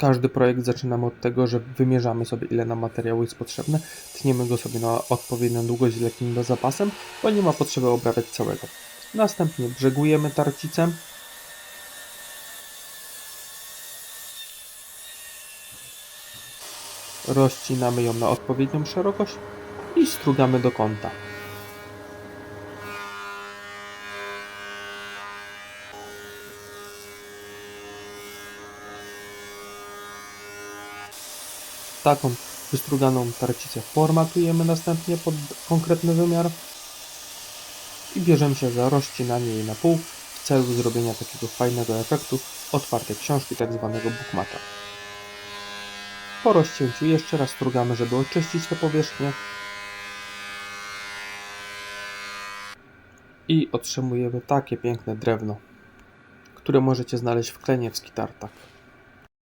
Każdy projekt zaczynamy od tego, że wymierzamy sobie ile nam materiału jest potrzebne, tniemy go sobie na odpowiednią długość z lekkim zapasem, bo nie ma potrzeby obrabiać całego. Następnie brzegujemy tarcicę. Rozcinamy ją na odpowiednią szerokość i strugamy do kąta. Taką wystruganą tarcicę formatujemy następnie pod konkretny wymiar i bierzemy się za rozcinanie jej na pół w celu zrobienia takiego fajnego efektu otwartej książki, tak zwanego bookmata. Po rozcięciu jeszcze raz strugamy, żeby oczyścić tę powierzchnię i otrzymujemy takie piękne drewno, które możecie znaleźć w Kleniewski Tartak.